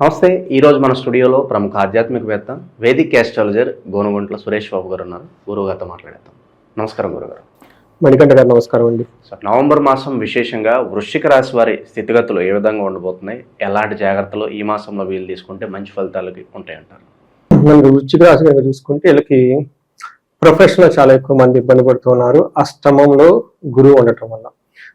నమస్తే ఈరోజు మన స్టూడియోలో ప్రముఖ ఆధ్యాత్మికవేత్త వేదిక్ ఆస్ట్రాలజర్ గోనుగుంట్ల సురేష్ బాబు గారు ఉన్నారు. గురువుగారితో మాట్లాడేద్దాం. నమస్కారం గురుగారు మణికంఠ గారు నమస్కారం అండి. సో నవంబర్ మాసం విశేషంగా వృశ్చిక రాశి వారి స్థితిగతులు ఏ విధంగా ఉండబోతున్నాయి? ఎలాంటి జాగ్రత్తలు ఈ మాసంలో వీలు తీసుకుంటే మంచి ఫలితాలు ఉంటాయంటారు? మనకి వృశ్చిక రాశి కనుక చూసుకుంటే వీళ్ళకి ప్రొఫెషనల్ చాలా ఎక్కువ మంది ఇబ్బంది పడుతున్నారు అష్టమంలో గురువు ఉండటం వల్ల.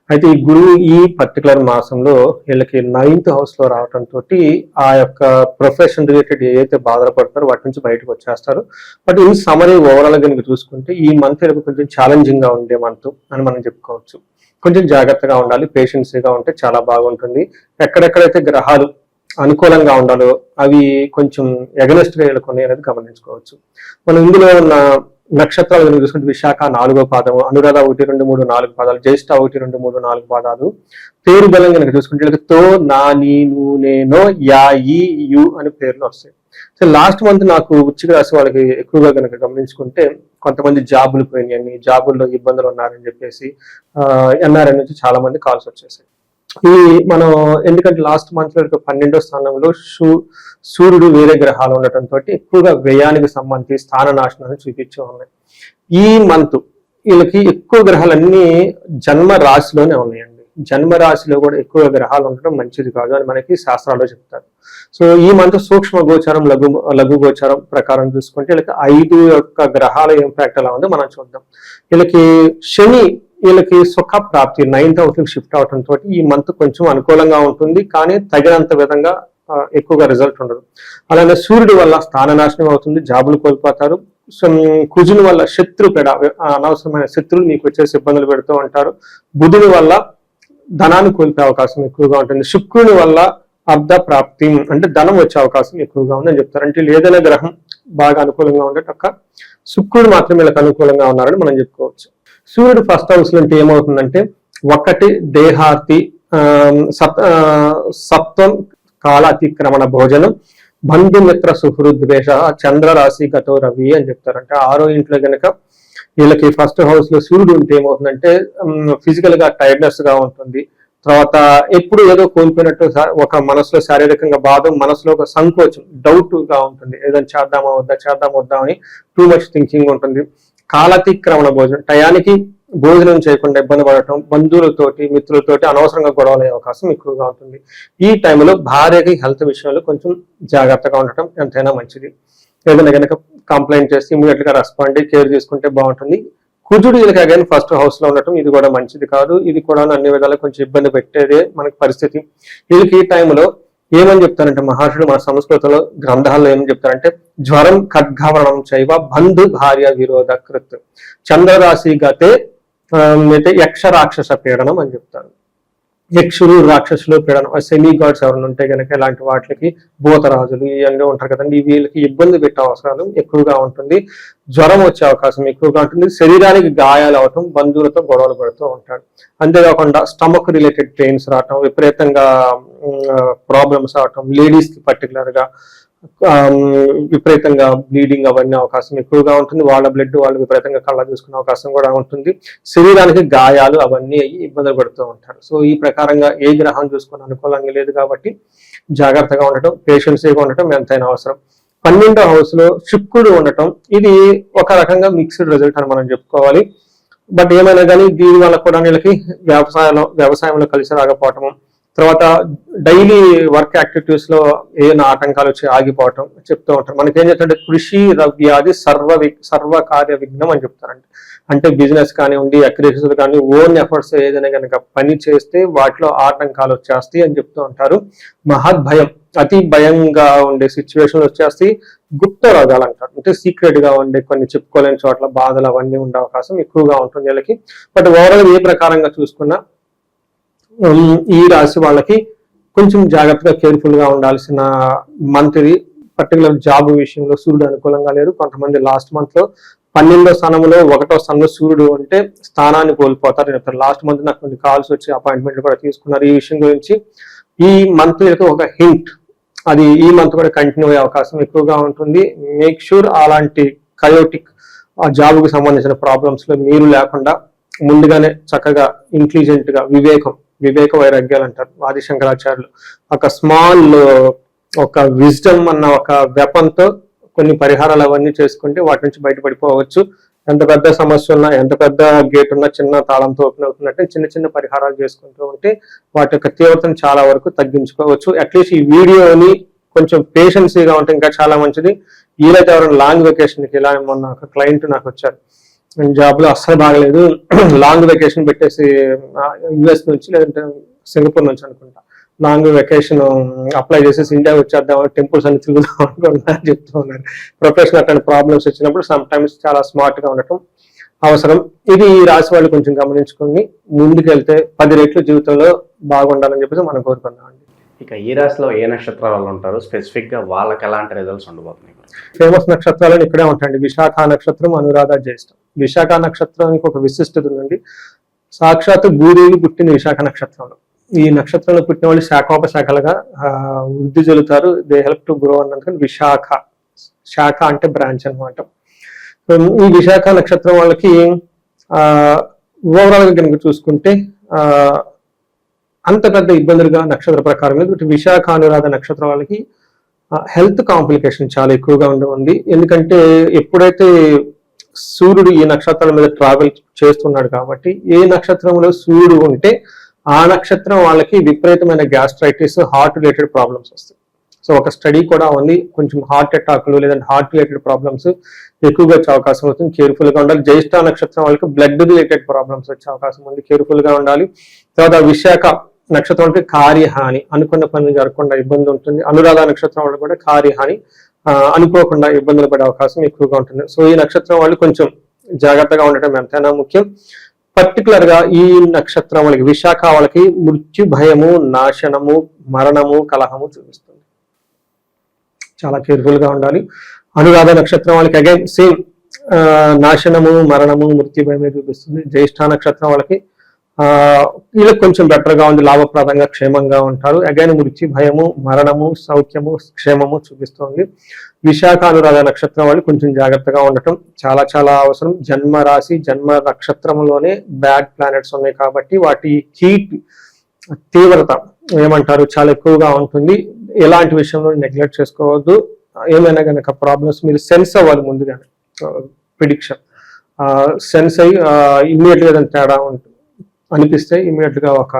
అయితే ఈ గురువు ఈ పర్టికులర్ మాసంలో వీళ్ళకి నైన్త్ హౌస్లో రావటం తోటి ఆ యొక్క ప్రొఫెషన్ రిలేటెడ్ ఏదైతే బాధపడతారో వాటి నుంచి బయటకు వచ్చేస్తారు. బట్ ఈ సమరీ ఓవరాల్ కనుక చూసుకుంటే ఈ మంత్ వీళ్ళకి కొంచెం ఛాలెంజింగ్గా ఉండే మంత్ అని మనం చెప్పుకోవచ్చు. కొంచెం జాగ్రత్తగా ఉండాలి పేషెన్సీగా ఉంటే చాలా బాగుంటుంది. ఎక్కడెక్కడైతే గ్రహాలు అనుకూలంగా ఉండాలో అవి కొంచెం ఎగనెస్ట్గా అనేది గమనించుకోవచ్చు. మనం ఇందులో ఉన్న నక్షత్రాలు కనుక చూసుకుంటే విశాఖ నాలుగో పాదము అనురాధ ఒకటి రెండు మూడు నాలుగు పాదాలు జ్యేష్ఠ ఒకటి రెండు మూడు నాలుగు పాదాలు. పేరు బలం కనుక చూసుకుంటే వీళ్ళకి తో నా నీ ను నేనో యా ఈ యు అని పేర్లు వస్తాయి. సో లాస్ట్ మంత్ నాకు ఉచ్చిక రాసి వాళ్ళకి ఎక్కువగా కనుక గమనించుకుంటే కొంతమంది జాబులు పోయినాయని జాబుల్లో ఇబ్బందులు ఉన్నారని చెప్పేసి ఎన్ఆర్ఐ నుంచి చాలా మంది కాల్స్ వచ్చేసాయి. ఈ మనం ఎందుకంటే లాస్ట్ మంత్లో పన్నెండో స్థానంలో సూ సూర్యుడు వేరే గ్రహాలు ఉండటంతో ఎక్కువగా వ్యయానికి సంబంధించి స్థాన నాశనాన్ని చూపించే ఉన్నాయి. ఈ మంత్ వీళ్ళకి ఎక్కువ గ్రహాలన్నీ జన్మ రాశిలోనే ఉన్నాయండి. జన్మ రాశిలో కూడా ఎక్కువ గ్రహాలు ఉండడం మంచిది కాదు అని మనకి శాస్త్రాల్లో చెప్తారు. సో ఈ మంత్ సూక్ష్మ గోచారం లఘు లఘు గోచారం ప్రకారం చూసుకుంటే వీళ్ళకి ఐదు యొక్క గ్రహాల ఇంపాక్ట్ ఎలా ఉందో మనం చూద్దాం. వీళ్ళకి శని వీళ్ళకి సుఖ ప్రాప్తి నైన్త్ హౌస్కి షిఫ్ట్ అవడంతో ఈ మంత్ కొంచెం అనుకూలంగా ఉంటుంది. కానీ తగినంత విధంగా ఎక్కువగా రిజల్ట్ ఉండదు. అలానే సూర్యుడి వల్ల స్థాన నాశనం అవుతుంది జాబులు కోల్పోతారు. సో, కుజుని వల్ల శత్రు పెడ అనవసరమైన శత్రులు మీకు వచ్చేసి ఇబ్బందులు పెడుతూ ఉంటారు. బుధుని వల్ల ధనాన్ని కోల్పోయే అవకాశం ఎక్కువగా ఉంటుంది. శుక్రుని వల్ల అర్ధ ప్రాప్తి అంటే ధనం వచ్చే అవకాశం ఎక్కువగా ఉందని చెప్తారు. అంటే ఏదైనా గ్రహం బాగా అనుకూలంగా ఉండేటక్క శుక్రుడు మాత్రం వీళ్ళకి అనుకూలంగా ఉన్నారని మనం చెప్పుకోవచ్చు. సూర్యుడు ఫస్ట్ హౌస్లో ఉంటే ఏమవుతుందంటే ఒకటి దేహాతి సత్ ఆ, సత్వం కాల అతిక్రమణ భోజనం బంధుమిత్ర సుహృద్వేష చంద్ర రాశి గతో రవి అని చెప్తారంటే ఆరో ఇంట్లో గనక వీళ్ళకి ఫస్ట్ హౌస్లో సూర్యుడు ఉంటే ఏమవుతుందంటే ఫిజికల్గా టైర్డ్నెస్గా ఉంటుంది. తర్వాత ఎప్పుడు ఏదో కోల్పోయినట్టు ఒక మనసులో శారీరకంగా బాధ మనసులో ఒక సంకోచం డౌట్గా ఉంటుంది. ఏదైనా చేద్దామా వద్దా చేద్దామా వద్దా అని టూ మచ్ థింకింగ్ ఉంటుంది. కాలతిక్రమణ భోజనం టయానికి భోజనం చేయకుండా ఇబ్బంది పడటం బంధువులతోటి మిత్రులతోటి అనవసరంగా గొడవలు అయ్యే అవకాశం ఎక్కువగా ఉంటుంది. ఈ టైంలో భార్యకి హెల్త్ విషయంలో కొంచెం జాగ్రత్తగా ఉండటం ఎంతైనా మంచిది. ఏదైనా కనుక కంప్లైంట్ చేసి ఇమీడియట్గా రెస్పాండ్ కేర్ తీసుకుంటే బాగుంటుంది. కుజుడు వీళ్ళకి అగైన్ ఫస్ట్ హౌస్లో ఉండటం ఇది కూడా మంచిది కాదు. ఇది కూడా అన్ని విధాలు కొంచెం ఇబ్బంది పెట్టేదే మనకి పరిస్థితి. వీళ్ళకి ఈ టైంలో ఏమని చెప్తారంటే మహర్షులు మన సంస్కృతిలో గ్రంథాల్లో ఏమని చెప్తారంటే జ్వరం ఖడ్గావరణం చైవ బంధు భార్య విరోధ కృత్ చంద్రరాశి గతే అయితే యక్ష రాక్షస పీడనం అని చెప్తారు. యక్షులు రాక్షసులు పీడనం సెమీ గాడ్స్ ఎవరైనా ఉంటే కనుక ఇలాంటి వాటికి భూతరాజులు ఇవన్నీ ఉంటారు కదండి. వీళ్ళకి ఇబ్బంది పెట్టే అవసరాలు ఎక్కువగా ఉంటుంది. జ్వరం వచ్చే అవకాశం ఎక్కువగా ఉంటుంది. శరీరానికి గాయాలు అవటం బంధువులతో గొడవలు పడుతూ ఉంటాడు అంతేకాకుండా స్టమక్ రిలేటెడ్ పెయిన్స్ రావటం విపరీతంగా ప్రాబ్లమ్స్ అవటం లేడీస్ పర్టికులర్గా విపరీతంగా బ్లీడింగ్ అవన్నీ అవకాశం ఎక్కువగా ఉంటుంది. వాళ్ళ బ్లడ్ వాళ్ళు విపరీతంగా కళ్ళ చూసుకునే అవకాశం కూడా ఉంటుంది. శరీరానికి గాయాలు అవన్నీ అయ్యి ఇబ్బందులు పడుతూ ఉంటారు. సో ఈ ప్రకారంగా ఏ గ్రహం చూసుకుని అనుకూలంగా లేదు కాబట్టి జాగ్రత్తగా ఉండటం పేషెన్సీగా ఉండటం ఎంతైనా అవసరం. పన్నెండో హౌస్లో శుక్రుడు ఉండటం ఇది ఒక రకంగా మిక్స్డ్ రిజల్ట్ అని మనం చెప్పుకోవాలి. బట్ ఏమైనా కానీ దీని వల్ల కూడా వీళ్ళకి వ్యవసాయంలో వ్యవసాయంలో కలిసి రాకపోవటము తర్వాత డైలీ వర్క్ యాక్టివిటీస్లో ఏదైనా ఆటంకాలు వచ్చి ఆగిపోవటం చెప్తూ ఉంటారు. మనకి ఏం చెప్తారంటే కృషి రవ్యాది సర్వ వి- సర్వ కార్య విఘ్నం అని చెప్తారంట అంటే బిజినెస్ కానివ్వండి అక్రియేషన్స్ కానీ ఓన్ ఎఫర్ట్స్ ఏదైనా కనుక పని చేస్తే వాటిలో ఆటంకాలు వచ్చేస్తాయి అని చెప్తూ ఉంటారు. మహద్ భయం అతి భయంగా ఉండే సిచ్యువేషన్ వచ్చేస్తాయి. గుప్త రోగాలు అంటారు. అంటే సీక్రెట్గా ఉండే కొన్ని చెప్పుకోలేని చోట్ల బాధలు అవన్నీ ఉండే అవకాశం ఎక్కువగా ఉంటుంది వీళ్ళకి. బట్ ఓవరాల్ ఏ ప్రకారంగా చూసుకున్నా ఈ రాశి వాళ్ళకి కొంచెం జాగ్రత్తగా కేర్ఫుల్గా ఉండాల్సిన మంత్ ఇది. పర్టికులర్ జాబ్ విషయంలో సూర్యుడు అనుకూలంగా లేరు కొంతమంది లాస్ట్ మంత్లో పన్నెండో స్థానంలో ఒకటో స్థానంలో సూర్యుడు అంటే స్థానాన్ని కోల్పోతారు. చెప్తారు లాస్ట్ మంత్ నాకు కొన్ని కాల్స్ వచ్చి అపాయింట్మెంట్ కూడా తీసుకున్నారు. ఈ విషయం గురించి ఈ మంత్ యొక్క ఒక హింట్ అది ఈ మంత్ కూడా కంటిన్యూ అయ్యే అవకాశం ఎక్కువగా ఉంటుంది. మేక్ షూర్ అలాంటి కయోటిక్ ఆ జాబ్కు సంబంధించిన ప్రాబ్లమ్స్లో మీరు లేకుండా ముందుగానే చక్కగా ఇంటెలిజెంట్గా వివేకం వివేక వైరాగ్యాలు అంటారు ఆది శంకరాచార్యులు. ఒక స్మాల్ ఒక విజ్డమ్ అన్న ఒక వెపన్తో కొన్ని పరిహారాలు అవన్నీ చేసుకుంటే వాటి నుంచి బయటపడిపోవచ్చు. ఎంత పెద్ద సమస్య ఉన్నా ఎంత పెద్ద గేట్ ఉన్నా చిన్న తాళంతో ఓపెన్ అవుతున్నట్టే చిన్న చిన్న పరిహారాలు చేసుకుంటూ ఉంటే వాటి యొక్క తీవ్రతను చాలా వరకు తగ్గించుకోవచ్చు. అట్లీస్ట్ ఈ వీడియోని కొంచెం పేషెన్సీగా ఉంటే ఇంకా చాలా మంచిది. వీలైతే ఎవరైనా లాంగ్ వెకేషన్కి ఇలా మొన్న ఒక క్లయింట్ నాకు వచ్చారు. జాబ్లో అస్సలు బాగలేదు. లాంగ్ వెకేషన్ పెట్టేసి యుఎస్ నుంచి లేదంటే సింగపూర్ నుంచి అనుకుంటా. లాంగ్ వెకేషన్ అప్లై చేసేసి ఇండియా వచ్చేద్దాం టెంపుల్స్ అన్ని తిరుగుదాం అనుకుంటా అని చెప్తూ ఉన్నారు. ప్రొఫెషనల్ అట్లాంటి ప్రాబ్లమ్స్ వచ్చినప్పుడు సమ్ టైమ్స్ చాలా స్మార్ట్గా ఉండటం అవసరం. ఇది ఈ వాళ్ళు కొంచెం గమనించుకొని ముందుకెళ్తే పది రెట్లు జీవితంలో బాగుండాలని చెప్పేసి మనం కోరుకుందాం అండి ఇక ఈ రాశిలో ఏ నక్షత్రాల వాళ్ళు ఉంటారు స్పెసిఫిక్గా వాళ్ళకి ఎలాంటి రిజల్ట్స్ ఉండబోతున్నాయి ఫేమస్ నక్షత్రాలను ఇక్కడే ఉంటాయండి. విశాఖ నక్షత్రం అనురాధ జ్యేష్ఠం. విశాఖ నక్షత్రానికి ఒక విశిష్టత ఉందండి. సాక్షాత్ భూదేవి పుట్టిన విశాఖ నక్షత్రంలో. ఈ నక్షత్రంలో పుట్టిన వాళ్ళు శాఖోపశాఖలుగా ఆ, వృద్ధి చెందుతారు. దే హెల్ప్ టు గ్రో అన్నందుకని విశాఖ శాఖ అంటే బ్రాంచ్ అనమాట ఈ విశాఖ నక్షత్రం వాళ్ళకి ఆ ఓవరాల్గా కనుక చూసుకుంటే ఆ అంత పెద్ద ఇబ్బందులుగా నక్షత్ర ప్రకారం లేదు. విశాఖ అనురాధ నక్షత్రం వాళ్ళకి హెల్త్ కాంప్లికేషన్ చాలా ఎక్కువగా ఉండి ఉంది. ఎందుకంటే ఎప్పుడైతే సూర్యుడు ఈ నక్షత్రాల మీద ట్రావెల్ చేస్తున్నాడు కాబట్టి ఏ నక్షత్రంలో సూర్యుడు ఉంటే ఆ నక్షత్రం వాళ్ళకి విపరీతమైన గ్యాస్ట్రైటిస్ హార్ట్ రిలేటెడ్ ప్రాబ్లమ్స్ వస్తాయి. సో ఒక స్టడీ కూడా ఉంది. కొంచెం హార్ట్ అటాక్లు లేదంటే హార్ట్ రిలేటెడ్ ప్రాబ్లమ్స్ ఎక్కువగా వచ్చే అవకాశం అవుతుంది కేర్ఫుల్గా ఉండాలి. జ్యేష్ఠ నక్షత్రం వాళ్ళకి బ్లడ్ రిలేటెడ్ ప్రాబ్లమ్స్ వచ్చే అవకాశం ఉంది. కేర్ఫుల్గా ఉండాలి. తర్వాత విశాఖ నక్షత్రం అంటే కార్యహాని అనుకున్న పనులు జరగకుండా ఇబ్బంది ఉంటుంది. అనురాధ నక్షత్రం వాళ్ళు కూడా కార్యహాని అనుకోకుండా ఇబ్బందులు పడే అవకాశం ఎక్కువగా ఉంటుంది. సో ఈ నక్షత్రం వాళ్ళు కొంచెం జాగ్రత్తగా ఉండటం ఎంతైనా ముఖ్యం. పర్టికులర్గా ఈ నక్షత్రం వాళ్ళకి విశాఖ వాళ్ళకి మృత్యు భయము నాశనము మరణము కలహము చూపిస్తుంది. చాలా కేర్ఫుల్గా ఉండాలి. అనురాధ నక్షత్రం వాళ్ళకి అగైన్ సేమ్ నాశనము మరణము మృత్యు భయమే చూపిస్తుంది. జ్యేష్ఠ నక్షత్రం వాళ్ళకి వీళ్ళకి కొంచెం బెటర్గా ఉంది లాభప్రదంగా క్షేమంగా ఉంటారు. అగైన్ మృత్యు భయము మరణము సౌఖ్యము క్షేమము చూపిస్తుంది. విశాఖ అనురాధ నక్షత్రం వాళ్ళు కొంచెం జాగ్రత్తగా ఉండటం చాలా చాలా అవసరం. జన్మ రాశి జన్మ నక్షత్రంలోనే బ్యాడ్ ప్లానెట్స్ ఉన్నాయి కాబట్టి వాటి హీట్ తీవ్రత ఏమంటారు చాలా ఎక్కువగా ఉంటుంది. ఎలాంటి విషయంలో నెగ్లెక్ట్ చేసుకోవద్దు. ఏమైనా కనుక ప్రాబ్లమ్స్ మీరు సెన్స్ అవ్వాలి ముందుగానే. ప్రిడిక్షన్. సెన్స్ అయ్యి ఇమ్మీడియట్గా తేడా ఉంటుంది అనిపిస్తే ఇమ్మీడియట్గా ఒక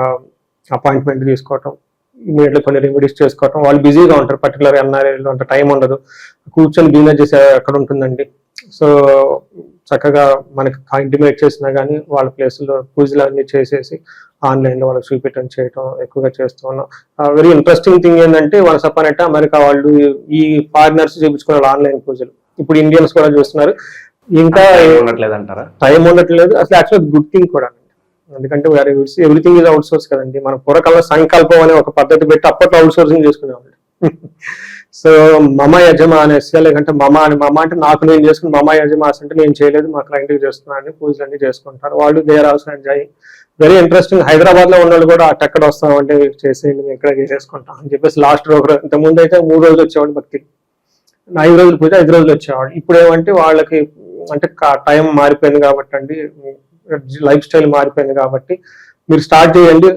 అపాయింట్మెంట్ తీసుకోవటం ఇమీడియట్గా కొన్ని రెమెడీస్ చేసుకోవటం. వాళ్ళు బిజీగా ఉంటారు పర్టికులర్ ఎన్ఆర్ఐలో అంత టైం ఉండదు. కూర్చొని బిజినెస్ చేసే అక్కడ ఉంటుందండి. సో చక్కగా మనకి ఇంటిమేట్ చేసినా కానీ వాళ్ళ ప్లేస్లో పూజలు అన్ని చేసేసి ఆన్లైన్లో వాళ్ళకి చూపించడం చేయటం ఎక్కువగా చేస్తూ ఉన్నాం. వెరీ ఇంట్రెస్టింగ్ థింగ్ ఏంటంటే వాళ్ళ సపరేట్ అమెరికా వాళ్ళు ఈ ఫారినర్స్ చూపించుకున్నారు ఆన్లైన్ పూజలు. ఇప్పుడు ఇండియన్స్ కూడా చూస్తున్నారు. ఇంకా టైం ఉండట్లేదు. అసలు యాక్చువల్ గుడ్ థింగ్ కూడా ఎందుకంటే ఎవ్రీథింగ్ ఇస్ అవుట్ సోర్స్ కదండి. మన పూర్వకాల సంకల్పం అనే ఒక పద్ధతి పెట్టి అప్పట్లో అవుట్ సోర్సింగ్ చేసుకునేవాళ్ళు సో మమ యజమానస్య లేకంటే మమ అని మమ అంటే నాకు నేను చేసుకుని మమ యజమాస్ అంటే నేను చేయలేదు మా క్లయింట్కి చేస్తున్నాను పూజలు అన్ని చేసుకుంటారు. వాళ్ళు they're also enjoy very interesting హైదరాబాద్లో ఉన్న వాళ్ళు కూడా అటు ఎక్కడ వస్తాం అంటే చేసేయండి మేము ఇక్కడ చేసేసుకుంటాం అని చెప్పేసి లాస్ట్ రోజు ఇంత ముందు అయితే మూడు రోజులు వచ్చేవాళ్ళు భక్తి. ఐదు రోజులు పూజ ఐదు రోజులు వచ్చేవాళ్ళు. ఇప్పుడు ఏమంటే వాళ్ళకి అంటే టైం మారిపోయింది కాబట్టి అండి లైఫ్ స్టైల్ మారిపోయింది కాబట్టి మీరు స్టార్ట్ చేయండి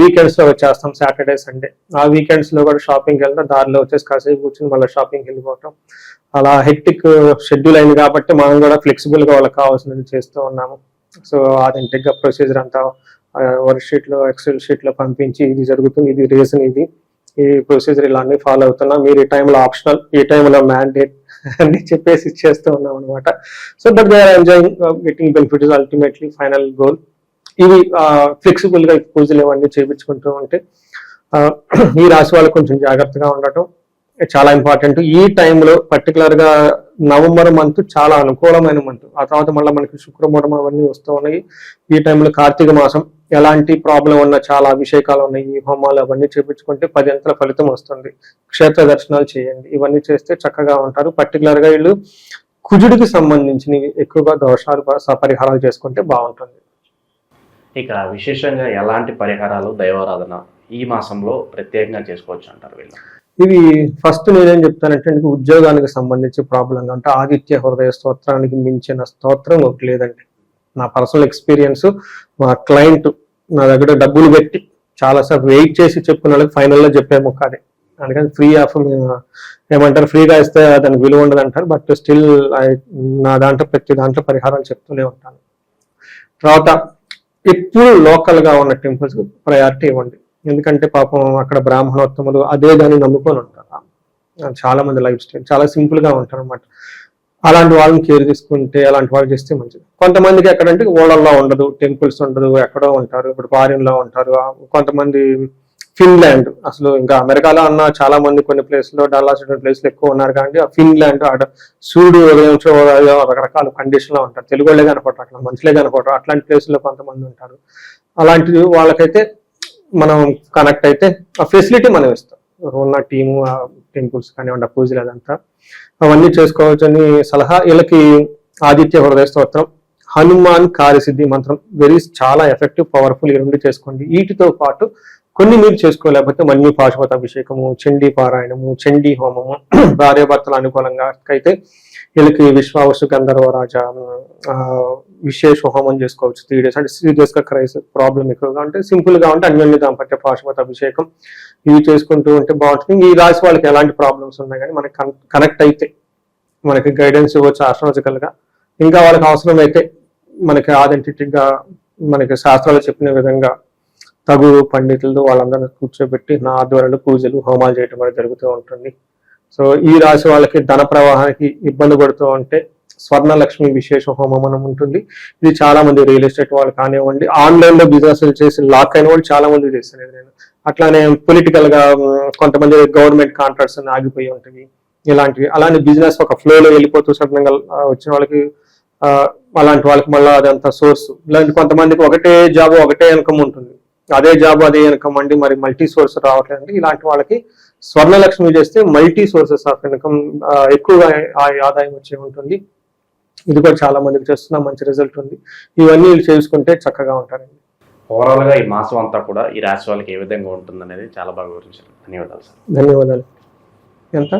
వీకెండ్స్లో వచ్చేస్తాం సాటర్డే సండే ఆ వీకెండ్స్లో కూడా షాపింగ్ వెళ్తాం దారిలో వచ్చేసి కాసేపు కూర్చొని మళ్ళీ షాపింగ్ వెళ్ళిపోవటం అలా హెక్టిక్ షెడ్యూల్ అయింది కాబట్టి మనం కూడా ఫ్లెక్సిబుల్గా వాళ్ళకి కావాల్సినది చేస్తూ ఉన్నాము. సో అథెంటిక్గా ప్రొసీజర్ అంతా వర్క్ షీట్లో ఎక్సెల్ షీట్లో పంపించి ఇది జరుగుతుంది ఇది రీజన్ ఇది. ఈ ప్రొసీజర్ ఇలా అన్ని ఫాలో అవుతున్నా. మీరు ఈ టైంలో ఆప్షనల్ ఈ టైంలో మ్యాండేట్ అని చెప్పేసి ఇచ్చేస్తూ ఉన్నాం అనమాట so but they are enjoying getting benefit is ultimately final goal ఇవి ఫ్లెక్సిబుల్గా పూజలు ఇవన్నీ చేయించుకుంటూ ఉంటే ఈ రాశి వాళ్ళు కొంచెం జాగ్రత్తగా ఉండటం చాలా ఇంపార్టెంట్ ఈ టైంలో పర్టికులర్గా నవంబర్ మంత్ చాలా అనుకూలమైన మంత్ ఆ తర్వాత మళ్ళీ మనకి శుక్రవారం అవన్నీ వస్తూ ఉన్నాయి. ఈ టైంలో కార్తీక మాసం ఎలాంటి ప్రాబ్లం ఉన్న చాలా అభిషేకాలు ఉన్నాయి ఈ హోమాలు అవన్నీ చేపించుకుంటే పది అంతల ఫలితం వస్తుంది. క్షేత్ర దర్శనాలు చేయండి. ఇవన్నీ చేస్తే చక్కగా ఉంటారు. పర్టికులర్గా వీళ్ళు కుజుడికి సంబంధించినవి ఎక్కువగా దోషాలు పరిహారాలు చేసుకుంటే బాగుంటుంది. ఇక విశేషంగా ఎలాంటి పరిహారాలు దైవారాధన ఈ మాసంలో ప్రత్యేకంగా చేసుకోవచ్చు అంటారు వీళ్ళు? ఇవి ఫస్ట్ నేనేం చెప్తానంటే నీకు ఉద్యోగానికి సంబంధించి ప్రాబ్లం అంటే ఆదిత్య హృదయ స్తోత్రానికి మించిన స్తోత్రం ఒకటి లేదండి. నా పర్సనల్ ఎక్స్పీరియన్స్ మా క్లయింట్ నా దగ్గర డబ్బులు పెట్టి చాలాసార్లు వెయిట్ చేసి చెప్పిన వాళ్ళకి ఫైనల్లో చెప్పే ముక్క అందుకని ఫ్రీ ఆఫ్ ఏమంటారు ఫ్రీగా ఇస్తే దానికి విలువ ఉండదు అంటారు బట్ స్టిల్ నా దాంట్లో ప్రతి దాంట్లో పరిహారాలు చెప్తూనే ఉంటాను. తర్వాత ఎప్పుడు లోకల్గా ఉన్న టెంపుల్స్ ప్రయారిటీ ఇవ్వండి. ఎందుకంటే పాపం అక్కడ బ్రాహ్మణోత్తములు అదే దాన్ని నమ్ముకొని ఉంటారు. చాలా మంది లైఫ్ స్టైల్ చాలా సింపుల్గా ఉంటారు అనమాట అలాంటి వాళ్ళని కేర్ తీసుకుంటే అలాంటి వాళ్ళు చేస్తే మంచిది. కొంతమందికి ఎక్కడంటే ఓడల్లో ఉండదు టెంపుల్స్ ఉండదు ఎక్కడో ఉంటారు ఇప్పుడు ఫారిన్లో ఉంటారు. కొంతమంది ఫిన్లాండ్ అసలు ఇంకా అమెరికాలో అన్న చాలా మంది కొన్ని ప్లేస్లో డల్లాస్ ప్లేస్లు ఎక్కువ ఉన్నారు కానీ ఆ ఫిన్లాండ్ అక్కడ సూర్యుడు ఉదయం రకరకాల కండిషన్లో ఉంటారు. తెలుగు వాళ్ళే కనపడరు అట్లా మనుషులే కనపడరు. అట్లాంటి ప్లేస్లో కొంతమంది ఉంటారు. అలాంటి వాళ్ళకైతే మనం కనెక్ట్ అయితే ఆ ఫెసిలిటీ మనం ఇస్తాం. ఉన్న టీము టెంపుల్స్ కానివ్వండి ఆ పూజలు అదంతా. అవన్నీ చేసుకోవచ్చని సలహా వీళ్ళకి ఆదిత్య హృదయ స్తోత్రం. హనుమాన్ కార్యసిద్ధి మంత్రం. వెరీ చాలా ఎఫెక్టివ్ పవర్ఫుల్ ఈ రెండు చేసుకోండి. వీటితో పాటు కొన్ని మీరు చేసుకోలేకపోతే మన్యు పాశుపత అభిషేకము చండీ పారాయణము చండీ హోమము భార్యాభర్తల అనుకూలంగా అయితే వీళ్ళకి విశ్వావసు గంధర్వ రాజా విశేష హోమం చేసుకోవచ్చు. త్రీ డేస్ అంటే సీరియస్గా క్రైస్ ప్రాబ్లం ఎక్కువగా ఉంటే సింపుల్గా ఉంటే అన్యోన్య దాంపత్య పాశుపత అభిషేకం ఇవి చేసుకుంటూ ఉంటే బాగుంటుంది. ఈ రాశి వాళ్ళకి ఎలాంటి ప్రాబ్లమ్స్ ఉన్నాయి కానీ మనకి కనెక్ట్ అయితే మనకి గైడెన్స్ ఇవ్వచ్చు ఆస్ట్రాలజికల్గా. ఇంకా వాళ్ళకి అవసరం అయితే మనకి authentic గా మనకి శాస్త్రాలు చెప్పిన విధంగా తగు పండితులు వాళ్ళందరినీ కూర్చోబెట్టి నా ఆధ్వర్యంలో పూజలు హోమాలు చేయటం అనేది జరుగుతూ ఉంటుంది. సో ఈ రాశి వాళ్ళకి ధన ప్రవాహానికి ఇబ్బంది పడుతూ ఉంటే స్వర్ణలక్ష్మి విశేష హోమం అని ఉంటుంది. ఇది చాలా మంది రియల్ ఎస్టేట్ వాళ్ళు కానివ్వండి ఆన్లైన్లో బిజినెస్ చేసి లాక్ అయిన వాళ్ళు చాలా మంది చేస్తారు నేను అట్లానే పొలిటికల్గా కొంతమంది గవర్నమెంట్ కాంట్రాక్ట్స్ అని ఆగిపోయి ఉంటాయి. ఇలాంటివి. అలాంటి బిజినెస్ ఒక ఫ్లో లో వెళ్ళిపోతూ సడన్గా వచ్చిన వాళ్ళకి అలాంటి వాళ్ళకి మళ్ళీ అదంతా సోర్స్ ఇలాంటి కొంతమందికి ఒకటే జాబ్ ఒకటే ఇన్కమ్ ఉంటుంది. అదే జాబ్ అదే ఇన్కమ్ అండి. మరి మల్టీ సోర్స్ రావట్లేదండి. ఇలాంటి వాళ్ళకి స్వర్ణలక్ష్మి చేస్తే మల్టీ సోర్సెస్ ఆఫ్ ఇన్కమ్ ఎక్కువగా ఆ- ఆదాయం వచ్చే ఉంటుంది. ఇది కూడా చాలా మందికి చేస్తున్నా మంచి రిజల్ట్ ఉంది. ఇవన్నీ వీళ్ళు చేసుకుంటే చక్కగా ఉంటారండి. ఓవరాల్గా ఈ మాసం అంతా కూడా ఈ రాశి వాళ్ళకి ఏ విధంగా ఉంటుంది అనేది చాలా బాగా వివరించారు. ధన్యవాదాలు సార్. ధన్యవాదాలు. ఎంత?